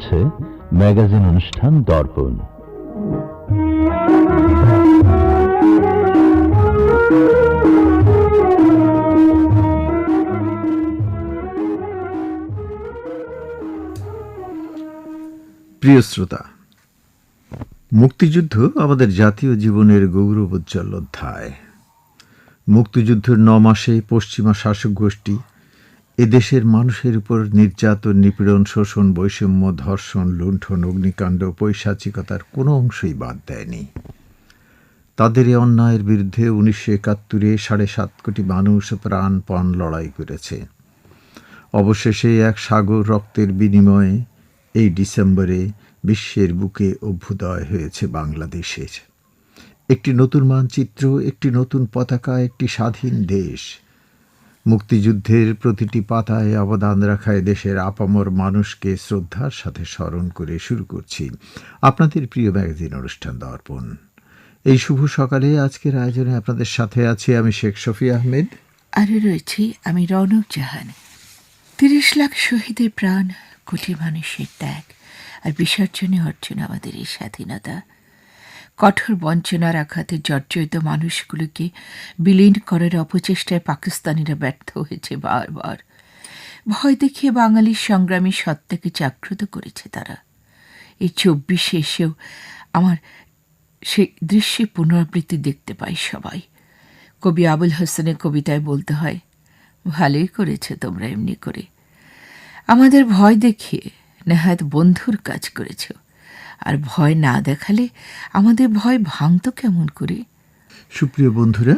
হচ্ছে ম্যাগাজিন অনুষ্ঠান দর্পণ। প্রিয় শ্রোতা, মুক্তিযুদ্ধ আমাদের জাতীয় জীবনের গৌরবোজ্জ্বল অধ্যায়। মুক্তিযুদ্ধের ন মাসে পশ্চিমা শাসক গোষ্ঠী এদেশের মানুষের উপর নির্যাতন, নিপীড়ন, শোষণ, বৈষম্য, ধর্ষণ, লুণ্ঠন, অগ্নিকাণ্ড, পৈশাচিকতার কোনো অংশই বাদ দেয়নি। তাদের এই অন্যায়ের বিরুদ্ধে উনিশশো একাত্তরে সাড়ে সাত কোটি মানুষ প্রাণপণ লড়াই করেছে। অবশেষে এক সাগর রক্তের বিনিময়ে এই ডিসেম্বরে বিশ্বের বুকে অভ্যুদয় হয়েছে বাংলাদেশের। একটি নতুন মানচিত্র, একটি নতুন পতাকা, একটি স্বাধীন দেশ মুক্তিযুদ্ধের প্রতিটি পাতায় অবদান রাখায় দেশের আপামর মানুষকে শ্রদ্ধার সাথে স্মরণ করে শুরু করছি আপনাদের প্রিয় ম্যাগাজিন অনুষ্ঠান দর্পণ। এই শুভ সকালে আজকের আয়োজনে আপনাদের সাথে আছি আমি শেখ শফি আহমেদ। আরও রয়েছি আমি রৌনক জাহান। তিরিশ লাখ শহীদের প্রাণ, কোটি মানুষের ত্যাগ আর বিসর্জনে অর্জন আমাদের এই স্বাধীনতা। কঠোর বঞ্চনার আঘাতে জর্জরিত মানুষগুলোকে বিলীন করার অপচেষ্টায় পাকিস্তানিরা ব্যর্থ হয়েছে বারবার। ভয় দেখিয়ে বাঙালির সংগ্রামী সত্তাকে জাগ্রত করেছে তারা। এই চব্বিশে এসেও আমার সেই দৃশ্যে পুনরাবৃত্তি দেখতে পাই সবাই। কবি আবুল হোসেনের কবিতায় বলতে হয়, ভালোই করেছে তোমরা এমনি করে। আমাদের ভয় দেখিয়ে নেহাত বন্ধুর কাজ করেছ। আর ভয় না দেখালে আমাদের ভয় ভাঙত কেমন করে? সুপ্রিয় বন্ধুরা,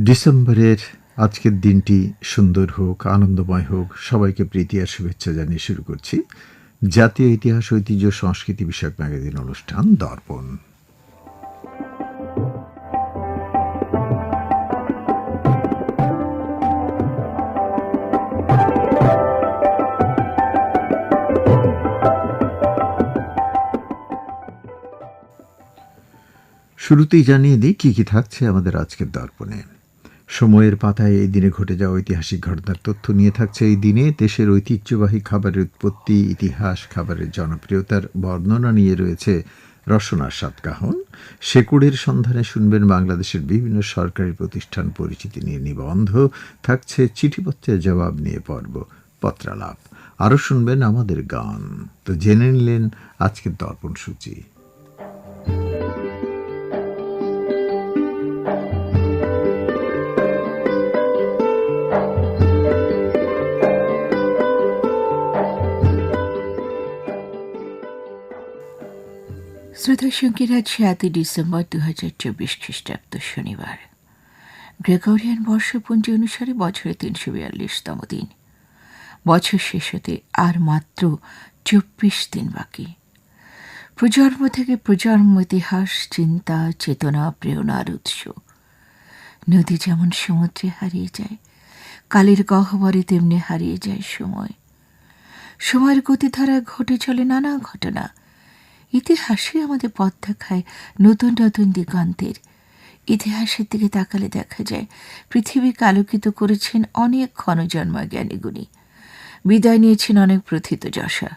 ডিসেম্বরের আজকের দিনটি সুন্দর হোক, আনন্দময় হোক, সবাইকে প্রীতি আর শুভেচ্ছা জানিয়ে শুরু করছি। জাতীয় ইতিহাস, ঐতিহ্য, সংস্কৃতি বিষয়ক ম্যাগাজিন অনুষ্ঠান দর্পণ। শুরুতেই জানিয়ে দিই কী কী থাকছে আমাদের আজকের দর্পণে। সময়ের পাতায় এই দিনে ঘটে যাওয়া ঐতিহাসিক ঘটনার তথ্য নিয়ে থাকছে এই দিনে। দেশের ঐতিহ্যবাহী খাবারের উৎপত্তি, ইতিহাস, খাবারের জনপ্রিয়তার বর্ণনা নিয়ে রয়েছে রসনার সাতকাহন শেকুড়ের সন্ধানে শুনবেন বাংলাদেশের বিভিন্ন সরকারি প্রতিষ্ঠান পরিচিতি নিয়ে নিবন্ধ। থাকছে চিঠিপত্রের জবাব নিয়ে পর্ব, পত্রালাপ। আরও শুনবেন আমাদের গান। তো জেনে নিলেন আজকের দর্পণ সূচি। শ্রোতা সঙ্গীরা সাতই ডিসেম্বর দু হাজার চব্বিশ খ্রিস্টাব্দ শনিবার। গ্রেগরিয়ান বর্ষপঞ্জি অনুসারে বছরে তিনশো বিয়াল্লিশতম দিন। বছর শেষ হতে আর মাত্র চব্বিশ দিন বাকি। প্রজন্ম থেকে প্রজন্ম ইতিহাস, চিন্তা, চেতনা, প্রেরণার উৎস। নদী যেমন সমুদ্রে হারিয়ে যায়, কালের গহ্বরে তেমনি হারিয়ে যায় সময়। সময়ের গতিধারায় ঘটে চলে নানা ঘটনা ইতিহাসই আমাদের পথ দেখায় নতুন নতুন দিগন্তের। ইতিহাসের দিকে তাকালে দেখা যায়, পৃথিবীকে আলোকিত করেছেন অনেক ক্ষণজন্মা জ্ঞানীগুণী বিদায় নিয়েছেন অনেক প্রথিত যশা।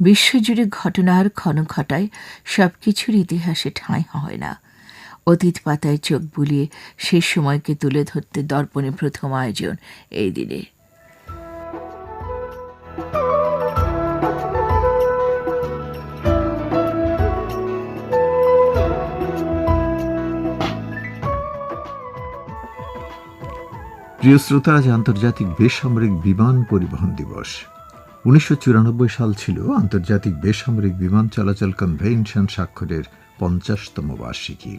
বিশ্বজুড়ে ঘটনার ক্ষণ ঘটায় সব কিছুর ইতিহাসে ঠাঁই হয় না। অতীত পাতায় চোখ বুলিয়ে সে সময়কে তুলে ধরতে দর্পণে প্রথম আয়োজন এই দিনে। প্রিয় শ্রোতা, আজ আন্তর্জাতিক বেসামরিক বিমান পরিবহন দিবস। উনিশশো চুরানব্বই সাল ছিল আন্তর্জাতিক বেসামরিক বিমান চলাচল কনভেনশন স্বাক্ষরের পঞ্চাশতম বার্ষিকী।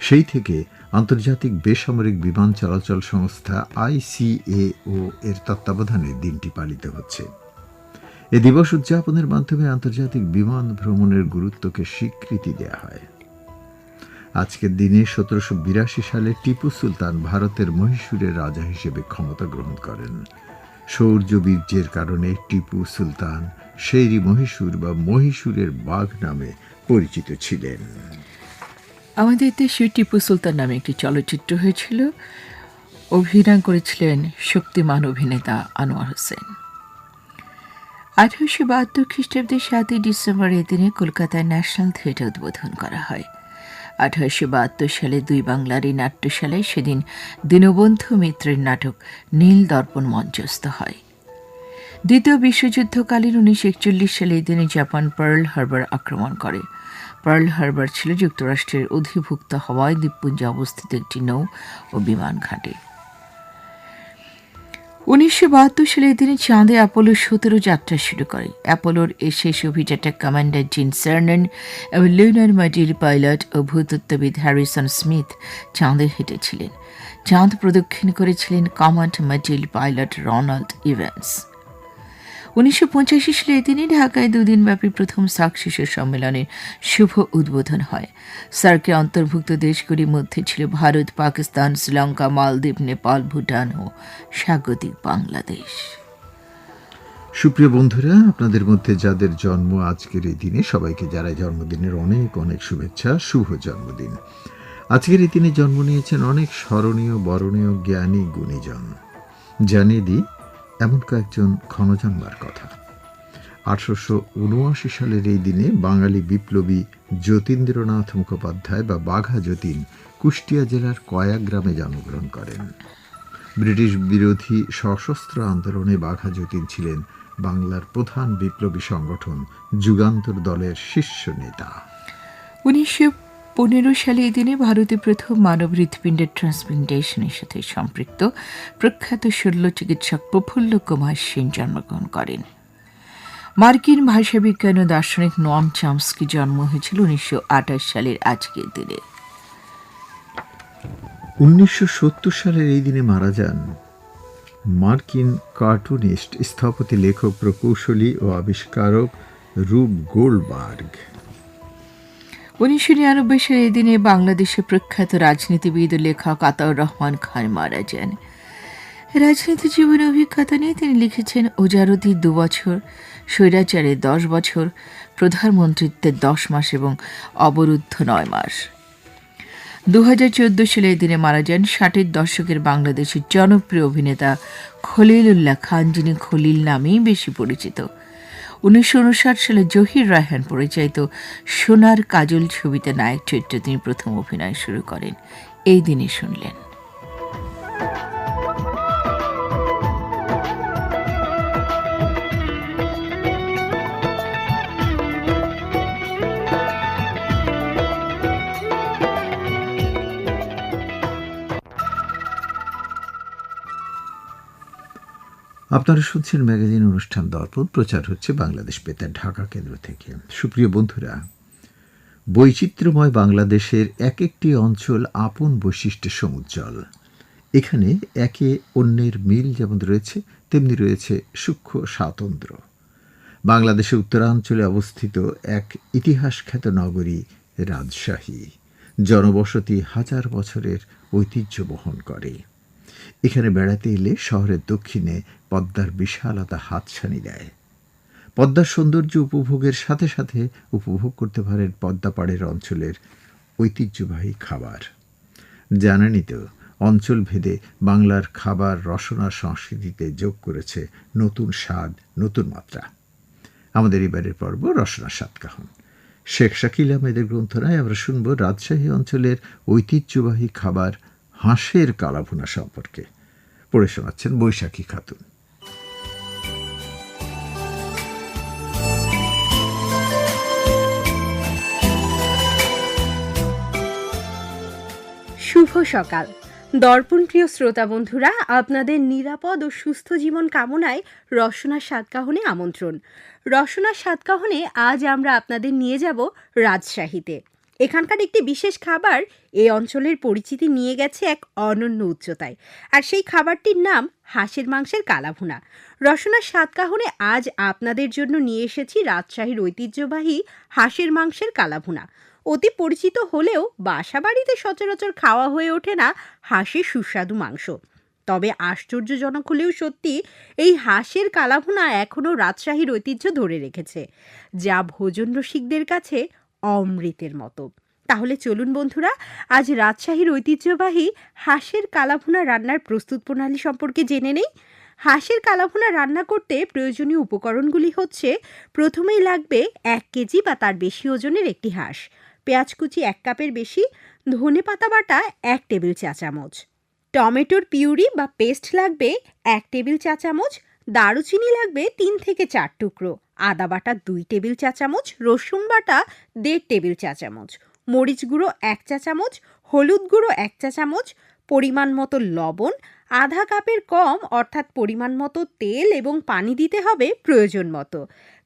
সেই থেকে আন্তর্জাতিক বেসামরিক বিমান চলাচল সংস্থা আইসিএও এর তত্ত্বাবধানে দিনটি পালিত হচ্ছে। এ দিবস উদযাপনের মাধ্যমে আন্তর্জাতিক বিমান ভ্রমণের গুরুত্বকে স্বীকৃতি দেওয়া হয়। আজকের দিনে সতেরোশো বিরাশি সালে টিপু সুলতান ভারতের মহীশূরের রাজা হিসেবে ক্ষমতা গ্রহণ করেন। শৌর্য বীর্যের কারণে টিপু সুলতান শেরি মহীশূর বা মহীশূরের বাঘ নামে পরিচিত ছিলেন। আমাদের দেশে টিপু সুলতান নামে একটি চলচ্চিত্র হয়েছিল। অভিনয় করেছিলেন শক্তিমান অভিনেতা আনোয়ার হোসেন। আঠারোশো বাহাত্তর খ্রিস্টাব্দের সাতই ডিসেম্বর এই দিনে কলকাতায় ন্যাশনাল থিয়েটার উদ্বোধন করা হয়। আঠারোশো বাহাত্তর সালে দুই বাংলার এই নাট্যশালায় সেদিন দীনবন্ধু মিত্রের নাটক নীল দর্পণ মঞ্চস্থ হয়। দ্বিতীয় বিশ্বযুদ্ধকালীন উনিশশো একচল্লিশ সালে এই দিনে জাপান পার্ল হারবার আক্রমণ করে। পার্ল হারবার ছিল যুক্তরাষ্ট্রের অধিভুক্ত হওয়ায় দ্বীপপুঞ্জে অবস্থিত একটি নৌ ও বিমান ঘাঁটি। উনিশশো বাহাত্তর সালে তিনি চাঁদে অ্যাপোলো সতেরো যাত্রা শুরু করে। অ্যাপোলোর এ শেষ অভিযাত্রা কমান্ডার জিন সার্নন এবং লুনার মাডিল পাইলট ও ভূতত্ত্ববিদ হ্যারিসন স্মিথ চাঁদে হেঁটেছিলেন। চাঁদ প্রদক্ষিণ করেছিলেন command module pilot Ronald Evans. উনিশশো পঁচাশি সালে দিনে ঢাকায় দুদিনব্যাপী প্রথম সার্ক শিশু সম্মেলনের শুভ উদ্বোধন হয়। সার্কে অন্তর্ভুক্ত দেশগুলির মধ্যে ছিল ভারত, পাকিস্তান, শ্রীলঙ্কা, মালদ্বীপ, নেপাল, ভুটান ও স্বাগতিক বাংলাদেশ। সুপ্রিয় বন্ধুরা, আপনাদের মধ্যে যাদের জন্ম আজকের এই দিনে, সবাইকে যারা জন্মদিনের অনেক অনেক শুভেচ্ছা, শুভ জন্মদিন। আজকের এই দিনে জন্ম নিয়েছেন অনেক স্মরণীয়, বরণীয়, জ্ঞানী গুণীজন। জানিয়ে দিই এমন কয়েকজন ক্ষণজন্মার কথা। আঠারোশো উনআশি সালের এই দিনে বাঙালি বিপ্লবী যতীন্দ্রনাথ মুখোপাধ্যায় বা বাঘা যতীন কুষ্টিয়া জেলার কয়া গ্রামে জন্মগ্রহণ করেন। ব্রিটিশ বিরোধী সশস্ত্র আন্দোলনে বাঘা যতীন ছিলেন বাংলার প্রধান বিপ্লবী সংগঠন যুগান্তর দলের শীর্ষ নেতা। উনিশশো পনেরো সালে এই দিনে ভারতে প্রথম মানব হৃৎপিণ্ডের ট্রান্সপ্লান্টেশনের সাথে সম্পৃক্ত প্রখ্যাত শল্য চিকিৎসক প্রফুল্ল কুমার সেন জন্মগ্রহণ করেন। মার্কিন ভাষাবিজ্ঞান ও দার্শনিক নোয়াম চামস্কি জন্ম হয়েছিল উনিশশো আঠাশ সালের আজকের দিনে। উনিশশো সত্তর সালের এই দিনে মারা যান মার্কিন কার্টুনিস্ট, স্থপতি লেখক, প্রকৌশলী ও আবিষ্কারক রূপ গোল্ডবার্গ। উনিশশো নিরানব্বই সালে দিনে বাংলাদেশের প্রখ্যাত রাজনীতিবিদ ও লেখক আতাউর রহমান খান মারা যান। রাজনীতি জীবন অভিজ্ঞতা নিয়ে তিনি লিখেছেন ওজারতি দু বছর, স্বৈরাচারের দশ বছর, প্রধানমন্ত্রিত্বের দশ মাস এবং অবরুদ্ধ নয় মাস। দু হাজার চোদ্দ সালে দিনে মারা যান ষাটের দশকের বাংলাদেশের জনপ্রিয় অভিনেতা খলিলুল্লাহ খান, যিনি খলিল নামেই বেশি পরিচিত। উনিশশো উনষাট সালে জহির রায়হান পরিচালিত সোনার কাজল ছবিতে নায়ক চরিত্রে তিনি প্রথম অভিনয় শুরু করেন। এই দিনই শুনলেন। আপনারা শুনছেন ম্যাগাজিন অনুষ্ঠান দর্পণ প্রচার হচ্ছে বাংলাদেশ বেতার ঢাকা কেন্দ্র থেকে। সুপ্রিয় বন্ধুরা, বৈচিত্র্যময় বাংলাদেশের এক একটি অঞ্চল আপন বৈশিষ্ট্যে সমুজ্জ্বল। এখানে একে অন্যের মিল যেমন রয়েছে, তেমনি রয়েছে সূক্ষ্ম স্বাতন্ত্র্য বাংলাদেশের উত্তরাঞ্চলে অবস্থিত এক ইতিহাস খ্যাত নগরী রাজশাহী। জনবসতি হাজার বছরের ঐতিহ্য বহন করে। এখানে বেড়াতে এলে শহরের দক্ষিণে পদ্মার বিশালতা হাতছানি দেয়। পদ্মার সৌন্দর্য উপভোগের সাথে সাথে উপভোগ করতে পারেন পদ্মাপাড়ের অঞ্চলের ঐতিহ্যবাহী খাবার। জানেনই তো, অঞ্চল ভেদে বাংলার খাবার রসনা সংস্কৃতিতে যোগ করেছে নতুন স্বাদ, নতুন মাত্রা। আমাদের এবারের পর্ব রসনা সাতকাহন। শেখ শাকিল আহমেদের গ্রন্থনায় আমরা শুনব রাজশাহী অঞ্চলের ঐতিহ্যবাহী খাবার হাঁসের কালাভুনা সম্পর্কে পড়ে শোনাচ্ছেন বৈশাখী খাতুন। শুভ সকাল। দর্পণ প্রিয় শ্রোতা বন্ধুরা, আপনাদের নিরাপদ ও সুস্থ জীবন কামনায় রসনা সাতকাহনে আমন্ত্রণ। রসনা সাতকাহনে আজ আমরা আপনাদের নিয়ে যাব রাজশাহীতে। এখানকার একটি বিশেষ খাবার এই অঞ্চলের পরিচিতি নিয়ে গেছে এক অনন্য উচ্চতায়। আর সেই খাবারটির নাম হাঁসের মাংসের কালাভুনা। রসনা সাতকাহনে আজ আপনাদের জন্য নিয়ে এসেছি রাজশাহীর ঐতিহ্যবাহী হাঁসের মাংসের কালাভুনা। অতি পরিচিত হলেও বাসা বাড়িতে সচরাচর খাওয়া হয়ে ওঠে না হাঁসের সুস্বাদু মাংস। তবে আশ্চর্যজনক হলেও সত্যি, এই হাঁসের কালাভুনা এখনও রাজশাহীর ঐতিহ্য ধরে রেখেছে। যা ভোজন রসিকদের কাছে অমৃতের মতো। তাহলে চলুন বন্ধুরা, আজ রাজশাহীর ঐতিহ্যবাহী হাঁসের কালাভুনা রান্নার প্রস্তুত প্রণালী সম্পর্কে জেনে নেই। হাঁসের কালাভুনা রান্না করতে প্রয়োজনীয় উপকরণগুলি হচ্ছে, প্রথমেই লাগবে এক কেজি বা তার বেশি ওজনের একটি হাঁস, পেঁয়াজ কুচি এক কাপের বেশি, ধনে পাতা বাটা এক টেবিল চা চামচ, টমেটোর পিউরি বা পেস্ট লাগবে এক টেবিল চা চামচ, দারুচিনি লাগবে তিন থেকে চার টুকরো আদা বাটা দুই টেবিল চা চামচ, রসুন বাটা দেড় টেবিল চা চামচ, মরিচ গুঁড়ো এক চা চামচ, হলুদ গুঁড়ো এক চা চামচ, পরিমাণ মতো লবণ, আধা কাপের কম অর্থাৎ পরিমাণ মতো তেল এবং পানি দিতে হবে প্রয়োজন মতো।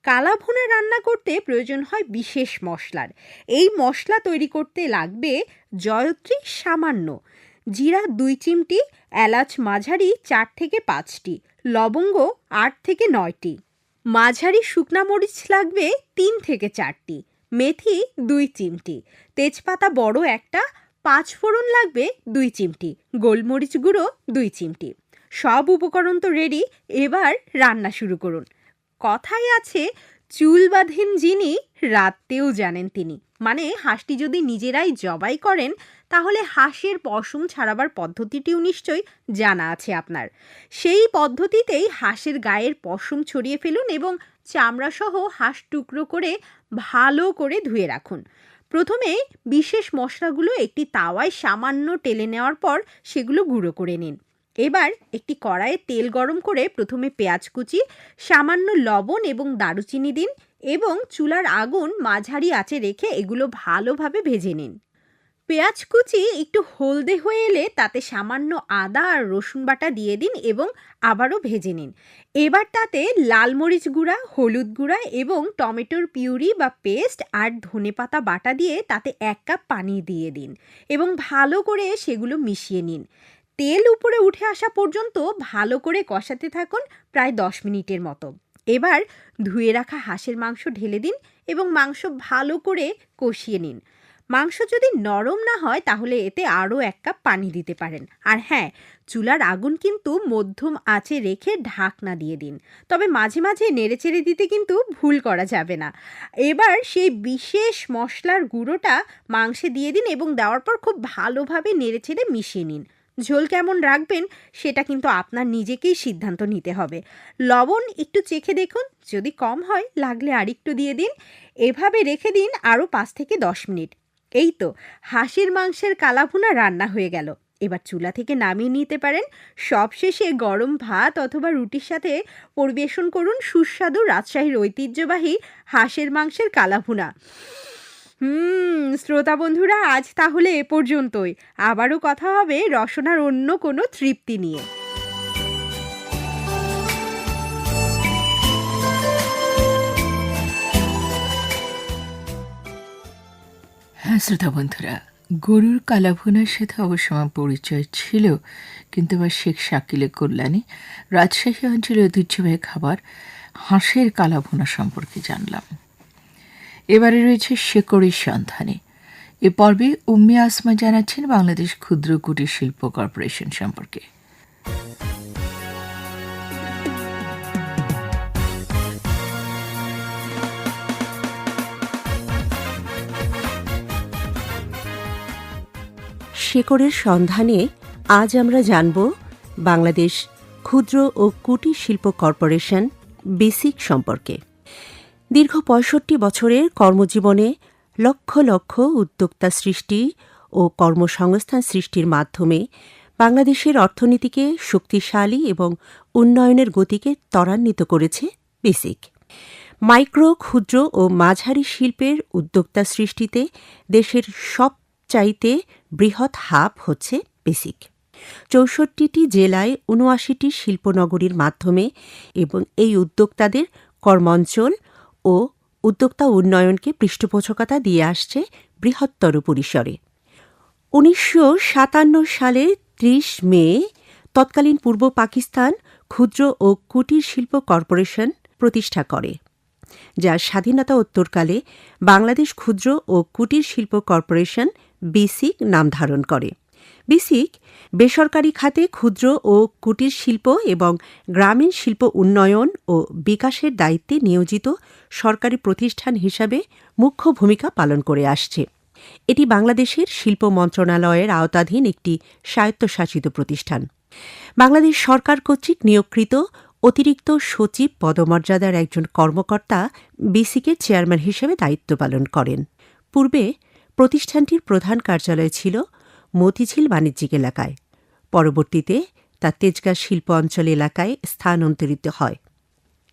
কালা ভুনা রান্না করতে প্রয়োজন হয় বিশেষ মশলার। এই মশলা তৈরি করতে লাগবে জয়ত্রী সামান্য। জিরা দুই চিমটি, এলাচ মাঝারি চার থেকে পাঁচটি, লবঙ্গ আট থেকে নয়টি। মাঝারি শুকনা মরিচ লাগবে তিন থেকে চারটি, মেথি দুই চিমটি, তেজপাতা বড় একটা, পাঁচ ফোড়ন লাগবে দুই চিমটি, গোলমরিচ গুঁড়ো দুই চিমটি। সব উপকরণ তো রেডি এবার রান্না শুরু করুন। কথাই আছে, চুল বাঁধেন যিনি রাত্রেও জানেন তিনি। মানে হাঁসটি যদি নিজেরাই জবাই করেন, তাহলে হাঁসের পশম ছাড়াবার পদ্ধতিটিও নিশ্চয়ই জানা আছে আপনার। সেই পদ্ধতিতেই হাঁসের গায়ের পশম ছড়িয়ে ফেলুন এবং চামড়াসহ হাঁস টুকরো করে ভালো করে ধুয়ে রাখুন। প্রথমে বিশেষ মশলাগুলো একটি তাওয়ায় সামান্য টেলে নেওয়ার পর সেগুলো গুঁড়ো করে নিন। এবার একটি কড়াইয়ে তেল গরম করে প্রথমে পেঁয়াজ কুচি, সামান্য লবণ এবং দারুচিনি দিন। এবং চুলার আগুন মাঝারি আঁচে রেখে এগুলো ভালোভাবে ভেজে নিন। পেঁয়াজ কুচি একটু হলদে হয়ে এলে তাতে সামান্য আদা আর রসুন বাটা দিয়ে দিন এবং আবারও ভেজে নিন। এবার তাতে লাল মরিচ গুঁড়া, হলুদ গুঁড়া এবং টমেটোর পিউরি বা পেস্ট আর ধনেপাতা বাটা দিয়ে তাতে এক কাপ পানি দিয়ে দিন এবং ভালো করে সেগুলো মিশিয়ে নিন। তেল উপরে উঠে আসা পর্যন্ত ভালো করে কষাতে থাকুন প্রায় দশ মিনিটের মতো। এবার ধুয়ে রাখা হাঁসের মাংস ঢেলে দিন এবং মাংস ভালো করে কষিয়ে নিন। মাংস যদি নরম না হয়, তাহলে এতে আরও এক কাপ পানি দিতে পারেন। আর হ্যাঁ চুলার আগুন কিন্তু মধ্যম আঁচে রেখে ঢাকনা দিয়ে দিন। তবে মাঝে মাঝে নেড়েচেড়ে দিতে কিন্তু ভুল করা যাবে না। এবার সেই বিশেষ মশলার গুঁড়োটা মাংসে দিয়ে দিন এবং দেওয়ার পর খুব ভালোভাবে নেড়েচেড়ে মিশিয়ে নিন। ঝোল কেমন রাখবেন সেটা কিন্তু আপনার নিজেকেই সিদ্ধান্ত নিতে হবে। লবণ একটু চেখে দেখুন, যদি কম হয় লাগলে আরেকটু দিয়ে দিন। এভাবে রেখে দিন আরও পাঁচ থেকে দশ মিনিট। এই তো, হাঁসের মাংসের কালাভুনা রান্না হয়ে গেল। এবার চুলা থেকে নামিয়ে নিতে পারেন। সবশেষে গরম ভাত অথবা রুটির সাথে পরিবেশন করুন সুস্বাদু রাজশাহীর ঐতিহ্যবাহী হাঁসের মাংসের কালাভুনা। হুম, শ্রোতা বন্ধুরা, আজ তাহলে এ পর্যন্তই। আবারও কথা হবে রসনার অন্য কোনো তৃপ্তি নিয়ে। হ্যাঁ শ্রোতা বন্ধুরা, গরুর কালাভুনার সাথে অবশ্য আমার পরিচয় ছিল, কিন্তু আমার শেখ শাকিলে কল্যাণে রাজশাহী অঞ্চলের ঐতিহ্যবাহী খাবার হাঁসের কালাভুনা সম্পর্কে জানলাম। এবারে রয়েছে শেকড়ির সন্ধানে। এ পর্বে উম্মে আসমা জানাচ্ছেন বাংলাদেশ ক্ষুদ্র কুটির শিল্প কর্পোরেশন সম্পর্কে। শেকড়ের সন্ধানে আজ আমরা জানব বাংলাদেশ ক্ষুদ্র ও কুটির শিল্প কর্পোরেশন বেসিক সম্পর্কে। দীর্ঘ পঁয়ষট্টি বছরের কর্মজীবনে লক্ষ লক্ষ উদ্যোক্তা সৃষ্টি ও কর্মসংস্থান সৃষ্টির মাধ্যমে বাংলাদেশের অর্থনীতিকে শক্তিশালী এবং উন্নয়নের গতিকে ত্বরান্বিত করেছে বেসিক। মাইক্রো, ক্ষুদ্র ও মাঝারি শিল্পের উদ্যোক্তা সৃষ্টিতে দেশের সবচাইতে বৃহৎ হাব হচ্ছে বেসিক। চৌষট্টিটি জেলায় উনআশিটি শিল্পনগরীর মাধ্যমে এবং এই উদ্যোক্তাদের কর্মাঞ্চল ও উদ্যোক্তা উন্নয়নকে পৃষ্ঠপোষকতা দিয়ে আসছে বৃহত্তর পরিসরে। উনিশশো সাতান্ন সালে ত্রিশ মে তৎকালীন পূর্ব পাকিস্তান ক্ষুদ্র ও কুটির শিল্প কর্পোরেশন প্রতিষ্ঠা করে, যা স্বাধীনতা উত্তরকালে বাংলাদেশ ক্ষুদ্র ও কুটির শিল্প কর্পোরেশন বিসিক নাম ধারণ করে। বেসিক, বেসরকারি খাতে ক্ষুদ্র ও কুটির শিল্প এবং গ্রামীণ শিল্প উন্নয়ন ও বিকাশের দায়িত্বে নিয়োজিত সরকারি প্রতিষ্ঠান হিসাবে মুখ্য ভূমিকা পালন করে আসছে। এটি বাংলাদেশের শিল্প মন্ত্রণালয়ের আওতাধীন একটি স্বায়ত্তশাসিত প্রতিষ্ঠান। বাংলাদেশ সরকার কর্তৃক নিয়োগকৃত অতিরিক্ত সচিব পদমর্যাদার একজন কর্মকর্তা বিসিকের চেয়ারম্যান হিসেবে দায়িত্ব পালন করেন। পূর্বে প্রতিষ্ঠানটির প্রধান কার্যালয় ছিল মতিঝিল বাণিজ্যিক এলাকায়। পরবর্তীতে তা তেজগাঁ শিল্প অঞ্চল এলাকায় স্থানান্তরিত হয়।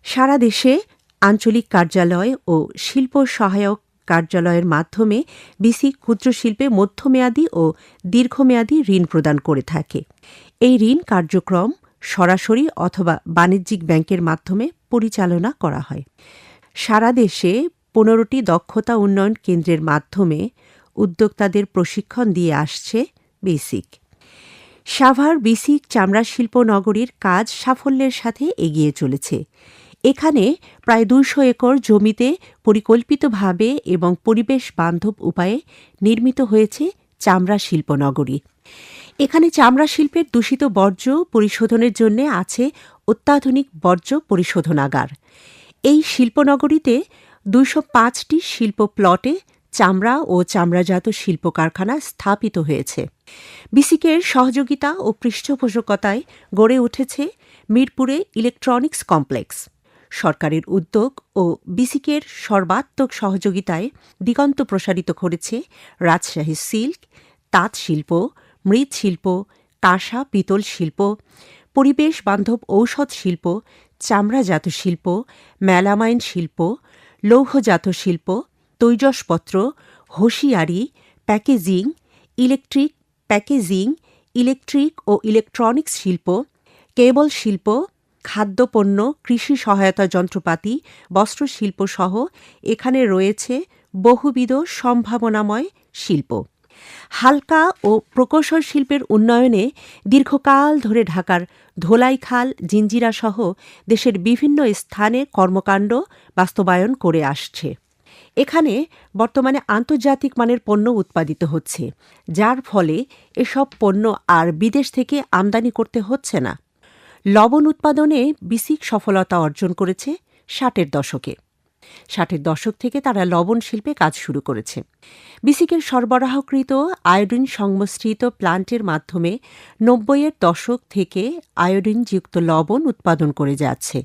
সারা দেশে আঞ্চলিক কার্যালয় ও শিল্প সহায়ক কার্যালয়ের মাধ্যমে বিসি ক্ষুদ্র শিল্পে মধ্যমেয়াদী ও দীর্ঘমেয়াদী ঋণ প্রদান করে থাকে। এই ঋণ কার্যক্রম সরাসরি অথবা বাণিজ্যিক ব্যাংকের মাধ্যমে পরিচালনা করা হয়। সারা দেশে পনেরোটি দক্ষতা উন্নয়ন কেন্দ্রের মাধ্যমে উদ্যোক্তাদের প্রশিক্ষণ দিয়ে আসছে বেসিক। সাভার বিসিক চামড়া শিল্প নগরীর কাজ সাফল্যের সাথে এগিয়ে চলেছে। এখানে প্রায় দুইশো একর জমিতে পরিকল্পিতভাবে এবং পরিবেশ বান্ধব উপায়ে নির্মিত হয়েছে চামড়া শিল্পনগরী এখানে চামড়া শিল্পের দূষিত বর্জ্য পরিশোধনের জন্য আছে অত্যাধুনিক বর্জ্য পরিশোধনাগার। এই শিল্পনগরীতে দুইশো পাঁচটি শিল্প প্লটে চামড়া ও চামড়াজাত শিল্প কারখানা স্থাপিত হয়েছে। বিসিকের সহযোগিতা ও পৃষ্ঠপোষকতায় গড়ে উঠেছে মিরপুরে ইলেকট্রনিক্স কমপ্লেক্স। সরকারের উদ্যোগ ও বিসিকের সর্বাত্মক সহযোগিতায় দিগন্ত প্রসারিত করেছে রাজশাহী সিল্ক, তাঁত শিল্প মৃৎশিল্প কাঁসা পিতল শিল্প, পরিবেশ বান্ধব ঔষধ শিল্প, চামড়াজাত শিল্প, মেলামাইন শিল্প, লৌহজাত শিল্প তৈজসপত্র, হুঁশিয়ারি, প্যাকেজিং, ইলেকট্রিক প্যাকেজিং, ইলেকট্রিক ও ইলেকট্রনিক্স শিল্প, কেবল শিল্প, খাদ্যপণ্য, কৃষি সহায়তা যন্ত্রপাতি, বস্ত্রশিল্প সহ এখানে রয়েছে বহুবিধ সম্ভাবনাময় শিল্প। হালকা ও প্রকৌশল শিল্পের উন্নয়নে দীর্ঘকাল ধরে ঢাকার ধোলাইখাল জিঞ্জিরা সহ দেশের বিভিন্ন স্থানে কর্মকাণ্ড বাস্তবায়ন করে আসছে। এখানে বর্তমানে আন্তর্জাতিক মানের পণ্য উৎপাদিত হচ্ছে, যার ফলে এসব পণ্য আর বিদেশ থেকে আমদানি করতে হচ্ছে না। লবণ উৎপাদনে বিসিক সফলতা অর্জন করেছে ষাটের দশকে। ষাটের দশক থেকে তারা লবণ শিল্পে কাজ শুরু করেছে। বিসিকের সরবরাহকৃত আয়োডিন সংমিশ্রিত প্লান্টের মাধ্যমে নব্বইয়ের দশক থেকে আয়োডিনযুক্ত লবণ উৎপাদন করে যাচ্ছে,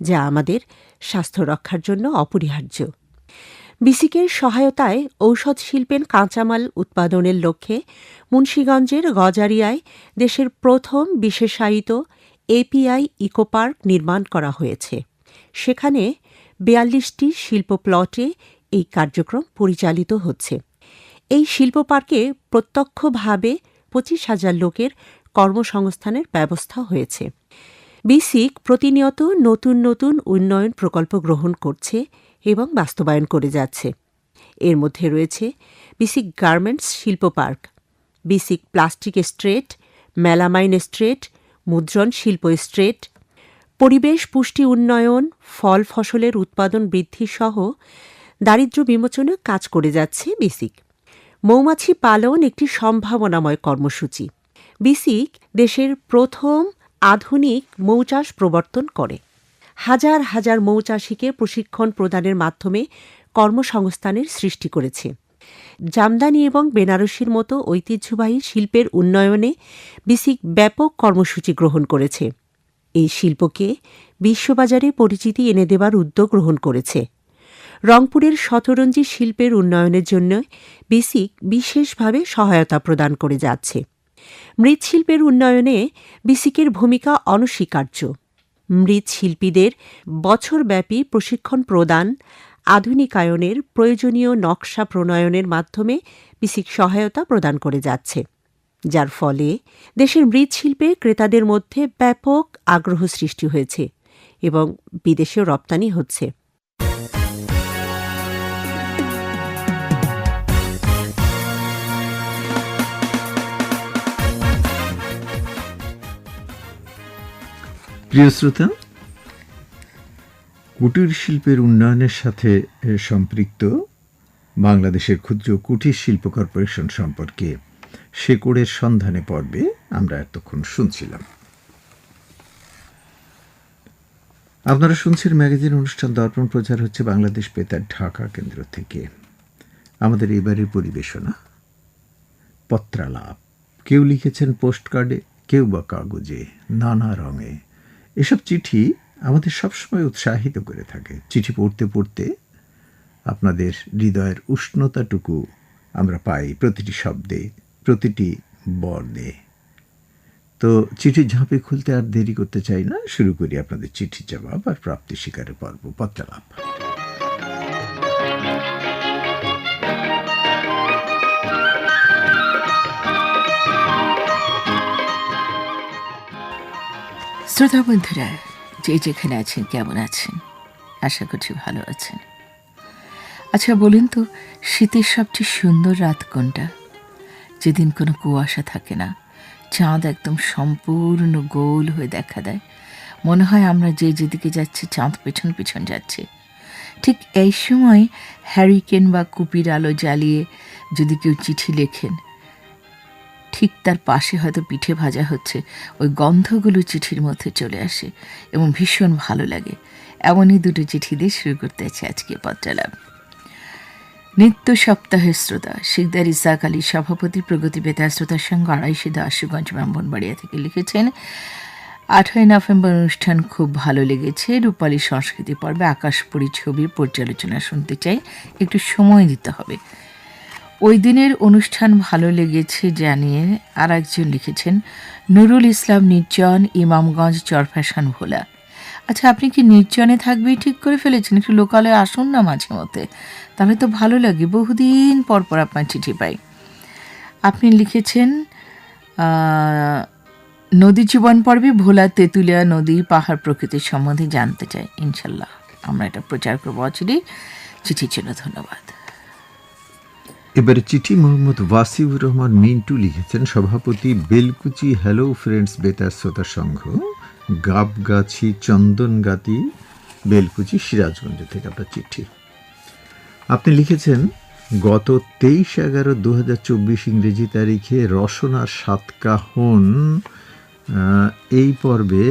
যা আমাদের স্বাস্থ্য রক্ষার জন্য অপরিহার্য। বিসিকের সহায়তায় ঔষধ শিল্পের কাঁচামাল উৎপাদনের লক্ষ্যে মুন্সীগঞ্জের গজারিয়ায় দেশের প্রথম বিশেষায়িত এপিআই ইকোপার্ক নির্মাণ করা হয়েছে। সেখানে বিয়াল্লিশটি শিল্প প্লটে এই কার্যক্রম পরিচালিত হচ্ছে। এই শিল্প পার্কে প্রত্যক্ষভাবে পঁচিশ হাজার লোকের কর্মসংস্থানের ব্যবস্থা হয়েছে। বিসিক প্রতিনিয়ত নতুন নতুন উন্নয়ন প্রকল্প গ্রহণ করছে এবং বাস্তবায়ন করে যাচ্ছে। এর মধ্যে রয়েছে বিসিক গার্মেন্টস শিল্প park BSCIC plastic street melamine street মুদ্রণ শিল্প স্ট্রেট পরিবেশ পুষ্টি উন্নয়ন, ফল ফসলের উৎপাদন বৃদ্ধি সহ দারিদ্র্য বিমোচনে কাজ করে যাচ্ছে বিসিক মৌমাছি পালন একটি সম্ভাবনাময় কর্মসূচি। বিসিক দেশের প্রথম আধুনিক মৌচাষ প্রবর্তন করে। হাজার হাজার মৌচাষীকে প্রশিক্ষণ প্রদানের মাধ্যমে কর্মসংস্থানের সৃষ্টি করেছে। জামদানি এবং বেনারসির মতো ঐতিহ্যবাহী শিল্পের উন্নয়নে বিসিক ব্যাপক কর্মসূচি গ্রহণ করেছে। এই শিল্পকে বিশ্ববাজারে পরিচিতি এনে দেবার উদ্যোগ গ্রহণ করেছে। রংপুরের শতরঞ্জি শিল্পের উন্নয়নের জন্য বিসিক বিশেষভাবে সহায়তা প্রদান করে যাচ্ছে। মৃৎশিল্পের উন্নয়নে বিসিকের ভূমিকা অনস্বীকার্য। মৃৎশিল্পীদের বছরব্যাপী প্রশিক্ষণ প্রদান, আধুনিকায়নের প্রয়োজনীয় নকশা প্রণয়নের মাধ্যমে বিসিক সহায়তা প্রদান করে যাচ্ছে। যার ফলে দেশের মৃৎশিল্পে ক্রেতাদের মধ্যে ব্যাপক আগ্রহ সৃষ্টি হয়েছে এবং বিদেশেও রপ্তানি হচ্ছে। প্রিয় শ্রোতা, কুটির শিল্পের উন্নয়নের সাথে সম্পৃক্ত বাংলাদেশের ক্ষুদ্র কুটির শিল্প কর্পোরেশন সম্পর্কে শেকড়ের সন্ধানে পর্বে আমরা এতক্ষণ শুনছিলাম। আপনারা শুনছেন ম্যাগাজিন অনুষ্ঠান দর্পণ প্রচার হচ্ছে বাংলাদেশ বেতার ঢাকা কেন্দ্র থেকে। আমাদের এবারের পরিবেশনা, পত্রালাপ। কেউ লিখেছেন পোস্ট কার্ডে কেউ বা কাগজে, নানা রঙে। এসব চিঠি আমাদের সবসময় উৎসাহিত করে থাকে। চিঠি পড়তে পড়তে আপনাদের হৃদয়ের উষ্ণতাটুকু আমরা পাই প্রতিটি শব্দে, প্রতিটি বর্ণে। তো চিঠির ঝাঁপে খুলতে আর দেরি করতে চাই না। শুরু করি আপনাদের চিঠির জবাব আর প্রাপ্তি শিকারের পর্ব। পত্রালাপ। শ্রোতা বন্ধুরা যে যেখানে আছেন, কেমন আছেন? আশা করছি ভালো আছেন। আচ্ছা বলুন তো, শীতের সবচেয়ে সুন্দর রাত কোনটা? যেদিন কোনো কুয়াশা থাকে না, চাঁদ একদম সম্পূর্ণ গোল হয়ে দেখা দেয়। মনে হয় আমরা যে যেদিকে যাচ্ছি, চাঁদ পেছন পেছন যাচ্ছে। ঠিক এই সময় হ্যারিকেন বা কুপির আলো জ্বালিয়ে যদি কেউ চিঠি লেখেন ঠিক তার পাশে হয়তো পিঠে ভাজা হচ্ছে। ওই গন্ধগুলো চিঠির মধ্যে চলে আসে এবং ভীষণ ভালো লাগে। এমনই দুটো চিঠি দিয়ে শুরু করতে আছে আজকে পত্রালাপ নিত্য সপ্তাহের শ্রোতা, শিকদার ইসাক আলী সভাপতি প্রগতি বেতার শ্রোতার সঙ্গে আড়াইশে দাসগঞ্জ ব্রাহ্মণবাড়িয়া থেকে লিখেছেন আঠই নভেম্বর অনুষ্ঠান খুব ভালো লেগেছে, রূপালী সংস্কৃতি পর্বে আকাশপুরী ছবির পর্যালোচনা শুনতে চাই। একটু সময় দিতে হবে। ওই দিনের অনুষ্ঠান ভালো লেগেছে জানিয়ে আর একজন লিখেছেন, নুরুল ইসলাম নির্জন, ইমামগঞ্জ চরফ্যাশন ভোলা। আচ্ছা আপনি কি নির্জনে থাকবেই ঠিক করে ফেলেছেন? একটু লোকালে আসুন না মাঝে মধ্যে। তাহলে তো ভালো লাগে, বহুদিন পর পর আপনার চিঠি পাই। আপনি লিখেছেন নদী জীবন পর্বে ভোলা তেঁতুলিয়া নদী পাহাড় প্রকৃতির সম্বন্ধে জানতে চাই। ইনশাল্লাহ, আমরা এটা প্রচার করব অচিরে চিঠির জন্য ধন্যবাদ। এবারে চিঠি মোহাম্মদ ওয়াসিউর রহমান মিন্টু লিখেছেন, সভাপতি বেলকুচি হ্যালো ফ্রেন্ডস বেতার শ্রোতা সংঘ, গাবগাছি, চন্দনগাতি, বেলকুচি, সিরাজগঞ্জ থেকে আপনার চিঠি। আপনি লিখেছেন, গত তেইশ এগারো দু হাজার চব্বিশ ইংরেজি তারিখে রসনা সাতকাহন এই পর্বে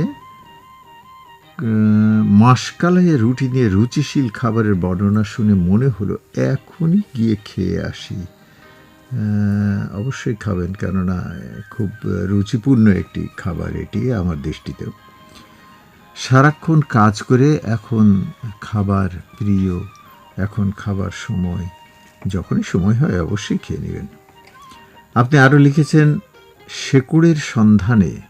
মাসকালাইয়ে রুটি দিয়ে রুচিশীল খাবারের বর্ণনা শুনে মনে হলো, এখনই গিয়ে খেয়ে আসি। অবশ্যই খাবেন, কেননা খুব রুচিপূর্ণ একটি খাবার এটি আমার দৃষ্টিতেও। সারাক্ষণ কাজ করে এখন খাবার প্রিয়, এখন খাবার সময়। যখনই সময় হয়, অবশ্যই খেয়ে নেবেন। আপনি আরও লিখেছেন, শেকুড়ের সন্ধানে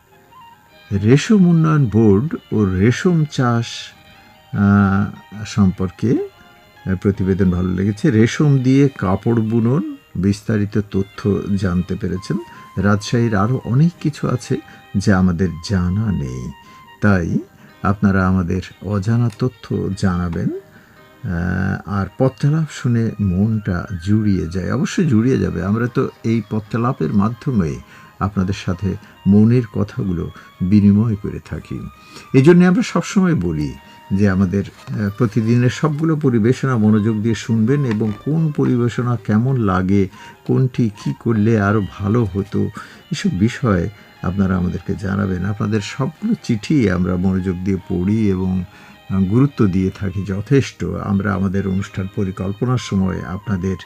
রেশম উন্নয়ন বোর্ড ও রেশম চাষ সম্পর্কে প্রতিবেদন ভালো লেগেছে। রেশম দিয়ে কাপড় বুনন, বিস্তারিত তথ্য জানতে পেরেছেন। রাজশাহীর আরও অনেক কিছু আছে যা আমাদের জানা নেই। তাই আপনারা আমাদের অজানা তথ্য জানাবেন আর পত্রালাপ শুনে মনটা জুড়িয়ে যায়। অবশ্যই জুড়িয়ে যাবে। আমরা তো এই পত্রালাপের মাধ্যমে আপনাদের সাথে মনের কথাগুলো বিনিময় করে থাকি। এই জন্যে আমরা সবসময় বলি যে আমাদের প্রতিদিনের সবগুলো পরিবেশনা মনোযোগ দিয়ে শুনবেন এবং কোন পরিবেশনা কেমন লাগে, কোনটি কি করলে আরও ভালো হতো, এসব বিষয়ে আপনারা আমাদেরকে জানাবেন। আপনাদের সবগুলো চিঠি আমরা মনোযোগ দিয়ে পড়ি এবং গুরুত্ব দিয়ে থাকি যথেষ্ট। আমরা আমাদের অনুষ্ঠান পরিকল্পনার সময় আপনাদের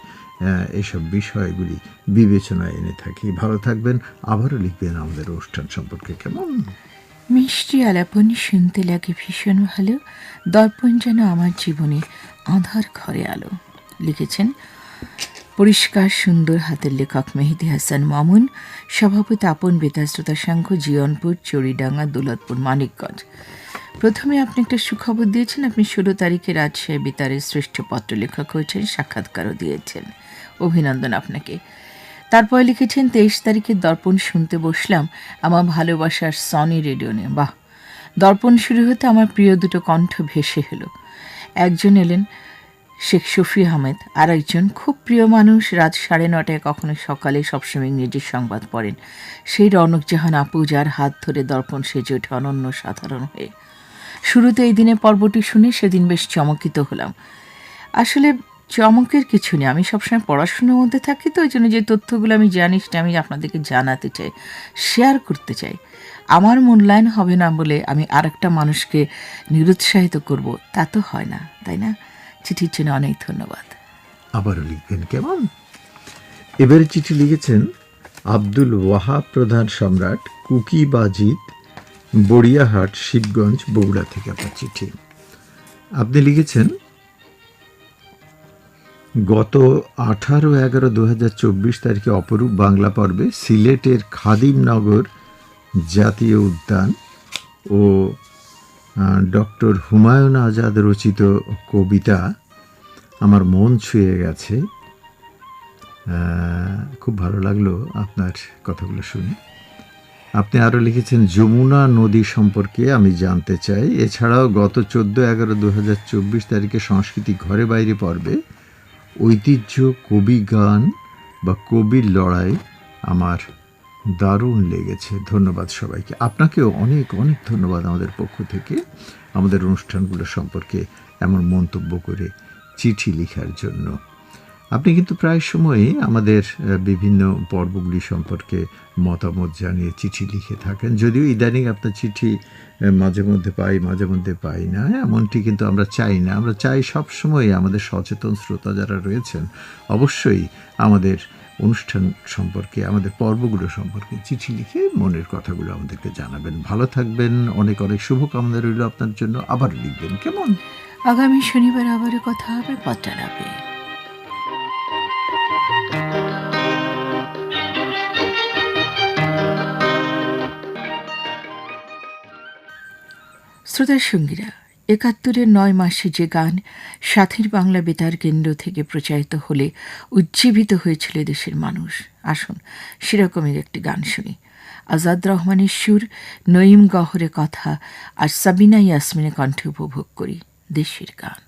এসব বিষয়গুলি বিবেচনায় এনে থাকি। ভালো থাকবেন, আবারও লিখবেন আমাদের অনুষ্ঠান সম্পর্কে। কেমন? মিষ্টি আলাপন শুনতে লাগে ভীষণ ভালো। দর্পণ যেন আমার জীবনে আধার ঘরে আলো। লিখেছেন পরিষ্কার সুন্দর হাতের লেখক মেহেদি হাসান মামুন, সভাপতি আপন বেতার শ্রোতা সংঘ জিয়নপুর চড়িডাঙ্গা দৌলতপুর, মানিকগঞ্জ। প্রথমে আপনি একটা সুখবর দিয়েছেন, আপনি ষোলো তারিখে রাজশাহী বেতারের শ্রেষ্ঠ পত্র লেখক হয়েছেন, সাক্ষাৎকারও দিয়েছেন। অভিনন্দন আপনাকে। তারপর লিখেছেন, তেইশ তারিখে দর্পণ শুনতে বসলাম, আমার ভালোবাসার সনি রেডিও নিয়ে। বাহ! দর্পণ শুরু হতে আমার প্রিয় দুটো কণ্ঠ ভেসে হলো একজন এলেন শেখ শফি আহমেদ আর একজন খুব প্রিয় মানুষ, রাত সাড়ে নটায় কখনো সকালে সবসময় ইংরেজি সংবাদ পড়েন। সেই রনক জাহান আপু, যার হাত ধরে দর্পণ সেজে ওঠে অনন্য সাধারণ হয়ে। শুরুতে এই দিনের পর্বটি শুনে সেদিন বেশ চমকিত হলাম। আসলে চমকের কিছু নেই। আমি সবসময় পড়াশোনার মধ্যে থাকি তো ওই জন্য যে তথ্যগুলো আমি জানি সেটা আমি আপনাদেরকে জানাতে চাই শেয়ার করতে চাই। আমার মূল্যায়ন হবে না বলে আমি আরেকটা মানুষকে নিরুৎসাহিত করব, তা তো হয় না, তাই না? চিঠির জন্য অনেক ধন্যবাদ। আবারও লিখবেন কেমন? এবারে চিঠি লিখেছেন আব্দুল ওয়াহাব প্রধান সম্রাট কুকি বাজিদ বড়িয়াহাট, শিবগঞ্জ, বগুড়া থেকে আপনার চিঠি। আপনি লিখেছেন, গত আঠারো এগারো দু হাজার চব্বিশ তারিখে অপরূপ বাংলা পর্বে সিলেটের খাদিমনগর জাতীয় উদ্যান ও ডক্টর হুমায়ুন আজাদ রচিত কবিতা আমার মন ছুঁয়ে গেছে। খুব ভালো লাগল আপনার কথাগুলো শুনে। আপনি আরও লিখেছেন, যমুনা নদী সম্পর্কে আমি জানতে চাই। এছাড়াও গত চোদ্দ এগারো দু হাজার চব্বিশ তারিখে সংস্কৃতি ঘরে বাইরে পর্বে ঐতিহ্য, কবি গান বা কবির লড়াই আমার দারুণ লেগেছে। ধন্যবাদ সবাইকে। আপনাকেও অনেক অনেক ধন্যবাদ আমাদের পক্ষ থেকে আমাদের অনুষ্ঠানগুলো সম্পর্কে এমন মন্তব্য করে চিঠি লেখার জন্য। আপনি কিন্তু প্রায় সময়ই আমাদের বিভিন্ন পর্বগুলি সম্পর্কে মতামত জানিয়ে চিঠি লিখে থাকেন। যদিও ইদানিং আপনার চিঠি মাঝে মধ্যে পাই, মাঝে মধ্যে পাই না। এমনটি কিন্তু আমরা চাই না। আমরা চাই সব সময় আমাদের সচেতন শ্রোতা যারা রয়েছেন, অবশ্যই আমাদের অনুষ্ঠান সম্পর্কে, আমাদের পর্বগুলো সম্পর্কে চিঠি লিখে মনের কথাগুলো আমাদেরকে জানাবেন। ভালো থাকবেন। অনেক অনেক শুভকামনা রইল আপনার জন্য। আবার লিখবেন। কেমন? আগামী শনিবার আবারও কথা হবে পত্রালাপে শ্রোতার সঙ্গীরা, একাত্তরের নয় মাসে যে গান সাথীর বাংলা বেতার কেন্দ্র থেকে প্রচারিত হলে উজ্জীবিত হয়েছিল দেশের মানুষ। আসুন সেরকমের একটি গান শুনি। আজাদ রহমানের সুর, নঈম গহরে কথা আর সাবিনা ইয়াসমিনের কণ্ঠে উপভোগ করি দেশের গান।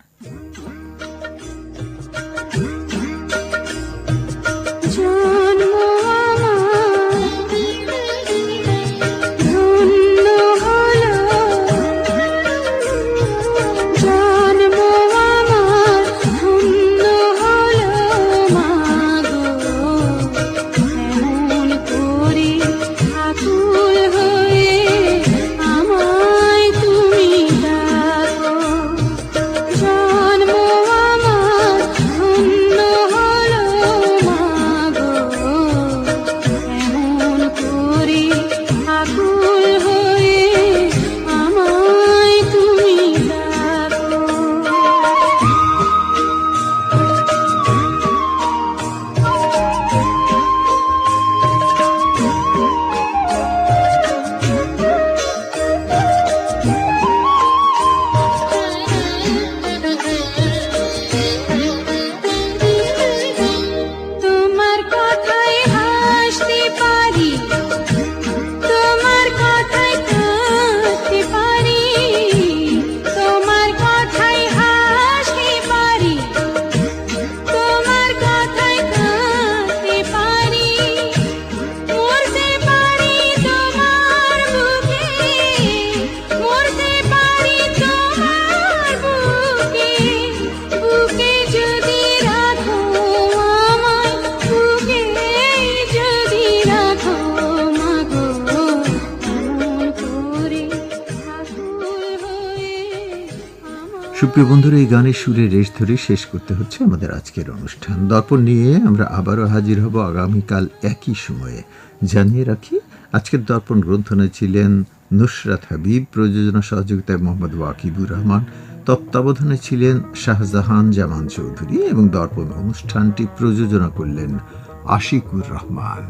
সুপ্রিয় বন্ধুরা, এই গানের সুরে রেশ ধরে শেষ করতে হচ্ছে আমাদের আজকের অনুষ্ঠান। দর্পণ নিয়ে আমরা আবারও হাজির হব আগামীকাল একই সময়ে। জানিয়ে রাখি, আজকের দর্পণ গ্রন্থনায় ছিলেন নুসরাত হাবিব, প্রযোজনা সহযোগিতায় মোহাম্মদ ওয়াকিবুর রহমান, তত্ত্বাবধানে ছিলেন শাহজাহান জামান চৌধুরী এবং দর্পণ অনুষ্ঠানটি প্রযোজনা করলেন আশিকুর রহমান।